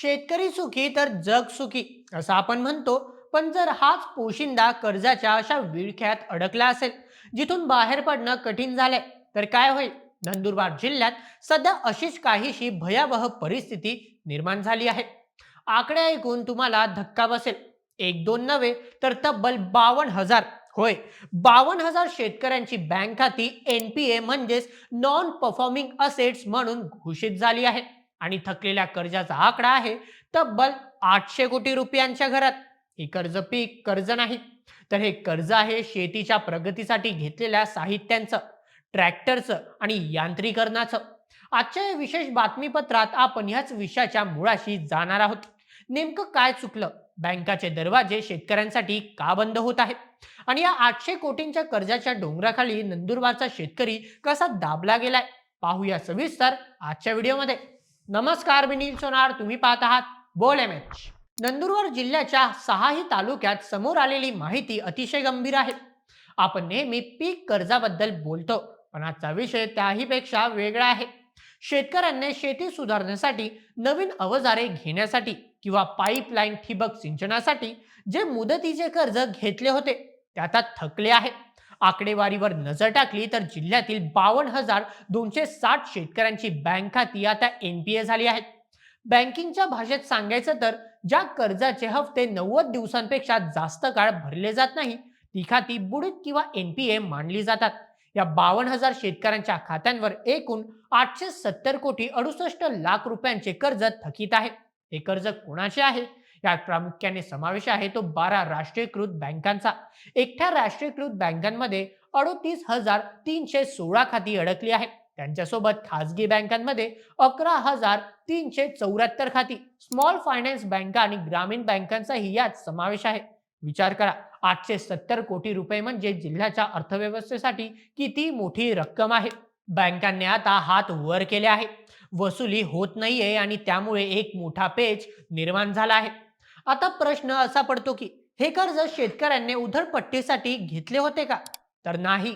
शेतकरी सुखी तर जग सुखी असं आपण म्हणतो. पण जर हाच पोशिंदा कर्जाच्या अशा विळख्यात अडकला असेल जिथून बाहेर पडणं कठीण झालंय तर काय होईल? नंदुरबार जिल्ह्यात सध्या अशीच काहीशी भयावह परिस्थिती निर्माण झाली आहे. आकडे ऐकून तुम्हाला धक्का बसेल. एक दोन नव्हे तर तब्बल बावन्न हजार. होय बावन्न हजार शेतकऱ्यांची बँक खाती एन पी ए म्हणजेच नॉन परफॉर्मिंग असेट्स म्हणून घोषित झाली आहे. आणि थकलेल्या कर्जाचा आकडा आहे तब्बल आठशे कोटी रुपयांच्या घरात. हे कर्ज पीक कर्ज नाही. तर हे कर्ज आहे शेतीच्या प्रगतीसाठी घेतलेल्या साहित्यांचं ट्रॅक्टरचं आणि यांत्रिकरणाचं. आजच्या या विशेष बातमीपत्रात आपण ह्याच विषयाच्या मुळाशी जाणार आहोत. नेमकं काय चुकलं? बँकाचे दरवाजे शेतकऱ्यांसाठी का बंद होत आहेत? आणि या आठशे कोटींच्या कर्जाच्या डोंगराखाली नंदुरबारचा शेतकरी कसा दाबला गेलाय? पाहूया सविस्तर आजच्या व्हिडिओमध्ये. नमस्कार मी नील सोनार. तुम्ही पाहत आहात बोल एम एच. नंदुरबार जिल्ह्याच्या सहाही तालुक्यात समोर आलेली माहिती अतिशय गंभीर आहे. आपण नेहमी पीक कर्जाबद्दल बोलतो पण आजचा विषय त्याहीपेक्षा वेगळा आहे. शेतकऱ्यांनी शेती सुधारण्यासाठी नवीन अवजारे घेण्यासाठी किंवा पाईपलाईन ठिबक सिंचनासाठी जे मुदतीचे कर्ज घेतले होते ते आता थकले आहे. आकडेवारीवर नजर टाकली तर जिल्ह्यातील बावन्न हजार दोनशे साठ शेतकऱ्यांची बँक खाती आता एन पी ए झाली आहेत. बँकिंगच्या भाषेत सांगायचं तर ज्या कर्जाचे हफ्ते नव्वद दिवसांपेक्षा जास्त काळ भरले जात नाही ती खाती बुडीत किंवा एन पी ए मानली जातात. या बावन्न हजार शेतकऱ्यांच्या खात्यांवर एकूण आठशे सत्तर कोटी अडुसष्ट लाख रुपयांचे कर्ज थकीत आहे. हे कर्ज कोणाचे आहे? यात प्रामुख्याने समावेश आहे तो बारा राष्ट्रीयकृत बँकांचा. एकट्या राष्ट्रीयकृत बँकांमध्ये अडोतीस हजार तीनशे सोळा खाती अडकली आहेत. त्यांच्यासोबत खासगी बँकांमध्ये अकरा हजार तीनशे चौऱ्याहत्तर खाती स्मॉल फायनान्स बँका आणि ग्रामीण बँकांचाही यात समावेश आहे. विचार करा आठशे सत्तर कोटी रुपये म्हणजे जिल्ह्याच्या अर्थव्यवस्थेसाठी किती मोठी रक्कम आहे? बँकांनी आता हात वर केले आहे. वसुली होत नाहीये आणि त्यामुळे एक मोठा पेच निर्माण झाला आहे. आता प्रश्न असा पडतो की हे कर्ज शेतकऱ्यांनी उधळपट्टीसाठी घेतले होते का? तर नाही.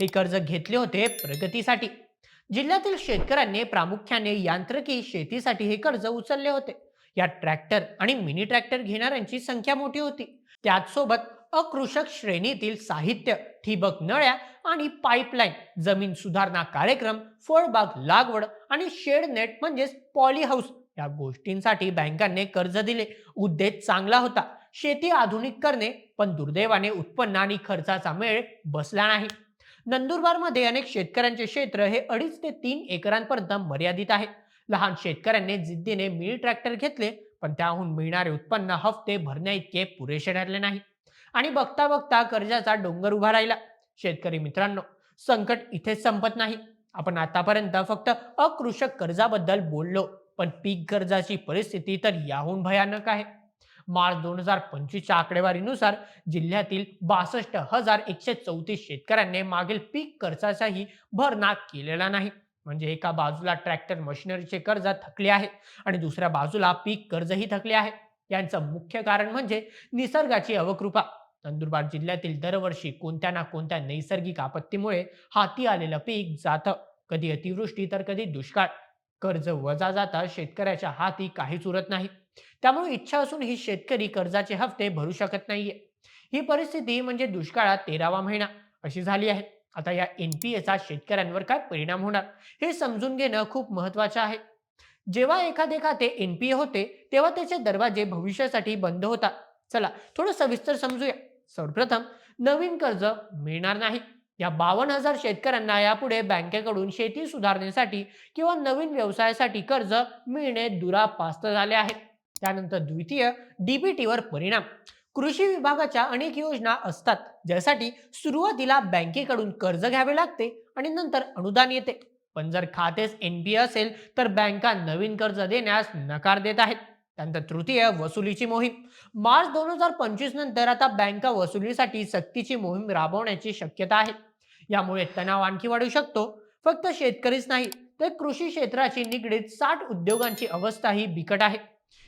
हे कर्ज घेतले होते प्रगतीसाठी. जिल्ह्यातील शेतकऱ्यांनी प्रामुख्याने यांत्रिकी शेतीसाठी हे कर्ज उचलले होते. या ट्रॅक्टर आणि मिनी ट्रॅक्टर घेणाऱ्यांची संख्या मोठी होती. त्याचसोबत अकृषक श्रेणीतील साहित्य ठिबक नळ्या आणि पाईपलाईन जमीन सुधारणा कार्यक्रम फळबाग लागवड आणि शेड नेट म्हणजेच पॉली हाऊस या गोष्टींसाठी बँकांनी कर्ज दिले. उद्देश चांगला होता. शेती आधुनिक करणे पण दुर्दैवाने उत्पन्न आणि खर्चाचा मेळ बसला नाही. नंदुरबारमध्ये अनेक शेतकऱ्यांचे क्षेत्र हे अडीच ते तीन एकरांपर्यंत मर्यादित आहे. लहान शेतकऱ्यांनी जिद्दीने मिनी ट्रॅक्टर घेतले पण त्याहून मिळणारे उत्पन्न हफ्ते भरण्या इतके पुरेसे ठरले नाही. आणि बघता बघता कर्जाचा डोंगर उभा राहिला. शेतकरी मित्रांनो संकट इथेच संपत नाही. आपण आतापर्यंत फक्त अकृषक कर्जाबद्दल बोललो. पण पीक कर्जाची परिस्थिती तर याहून भयानक आहे. मार्च दोन हजार पंचवीसच्या आकडेवारीनुसार जिल्ह्यातील बासष्ट हजार एकशे चौतीस शेतकऱ्यांनी मागील पीक कर्जाचाही भरणा केलेला नाही. म्हणजे एका बाजूला ट्रॅक्टर मशिनरीचे कर्ज थकले आहे आणि दुसऱ्या बाजूला पीक कर्जही थकले आहे. यांचं मुख्य कारण म्हणजे निसर्गाची अवकृपा. नंदुरबार जिल्ह्यातील दरवर्षी कोणत्या ना कोणत्या नैसर्गिक आपत्तीमुळे हाती आलेलं पीक जातं. कधी अतिवृष्टी तर कधी दुष्काळ. कर्ज वजा जाता शेतकऱ्याच्या हाती काहीच उरत नाही. त्यामुळे इच्छा असून ही शेतकरी कर्जाचे हफ्ते भरू शकत नाहीये. ही परिस्थिती म्हणजे दुष्काळात तेरावा महिना अशी झाली आहे. आता या एन पी एचा शेतकऱ्यांवर काय परिणाम होणार हे समजून घेणं खूप महत्वाचं आहे. जेव्हा एखादे खाते एन पी ए होते तेव्हा त्याचे दरवाजे भविष्यासाठी बंद होतात. चला थोडं सविस्तर समजूया. सर्वप्रथम नवीन कर्ज मिळणार नाही. या बावन्न हजार शेतकऱ्यांना यापुढे बँकेकडून शेती सुधारण्यासाठी किंवा नवीन व्यवसायासाठी कर्ज मिळणे दुरापास्त झाले आहे. त्यानंतर द्वितीय डीबीटीवर परिणाम. कृषी विभागाच्या अनेक योजना असतात ज्यासाठी सुरुवातीला बँकेकडून कर्ज घ्यावे लागते आणि नंतर अनुदान येते. पण जर खातेच एन असेल तर बँका नवीन कर्ज देण्यास नकार देत आहेत. त्यानंतर तृतीय वसुलीची मोहीम. मार्च दोन हजार पंचवीस नंतर आता बँका वसुलीसाठी सक्तीची मोहीम राबवण्याची शक्यता आहे. यामुळे तणाव आणखी वाढू शकतो. फक्त शेतकरीच नाही तर कृषी क्षेत्राशी निगडीत साठ उद्योगांची अवस्था ही बिकट आहे.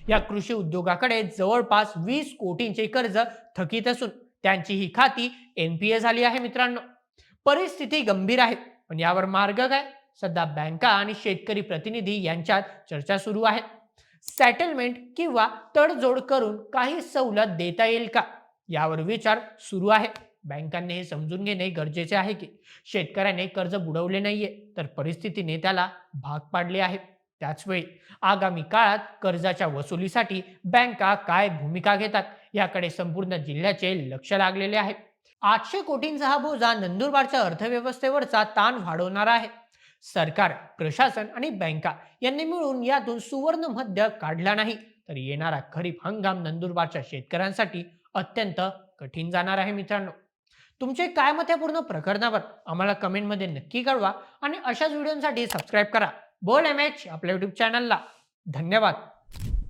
या कृषी उद्योगाकडे जवळपास वीस कोटींचे कर्ज थकीत असून त्यांची ही खाती एनपीए झाली आहे मित्रांनो. परिस्थिती गंभीर आहे पण यावर मार्ग काय? सध्या बँका आणि शेतकरी प्रतिनिधी यांच्यात चर्चा सुरू आहे. सेटलमेंट किंवा तडजोड करून काही सवलत देता येईल का? यावर विचार सुरू आहे. बँकांनी हे समजून घेणे गरजेचे आहे की शेतकऱ्याने कर्ज बुडवले नाहीये तर परिस्थितीने त्याला भाग पाडले आहे. त्याचवेळी आगामी काळात कर्जाच्या वसुलीसाठी बँका काय भूमिका घेतात याकडे संपूर्ण जिल्ह्याचे लक्ष लागलेले आहे. आठशे कोटींचा हा बोजा नंदुरबारच्या अर्थव्यवस्थेवरचा ताण वाढवणार आहे. सरकार प्रशासन आणि बँका यांनी मिळून यातून सुवर्ण मध्य काढला नाही तर येणारा खरीप हंगाम नंदुरबारच्या शेतकऱ्यांसाठी अत्यंत कठीण जाणार आहे मित्रांनो. तुमचे काय मत आहे पूर्ण प्रकरणावर आम्हाला कमेंटमध्ये नक्की कळवा आणि अशाच व्हिडिओसाठी सबस्क्राईब करा. बोल एम एच आपल्या युट्यूब चॅनलला धन्यवाद.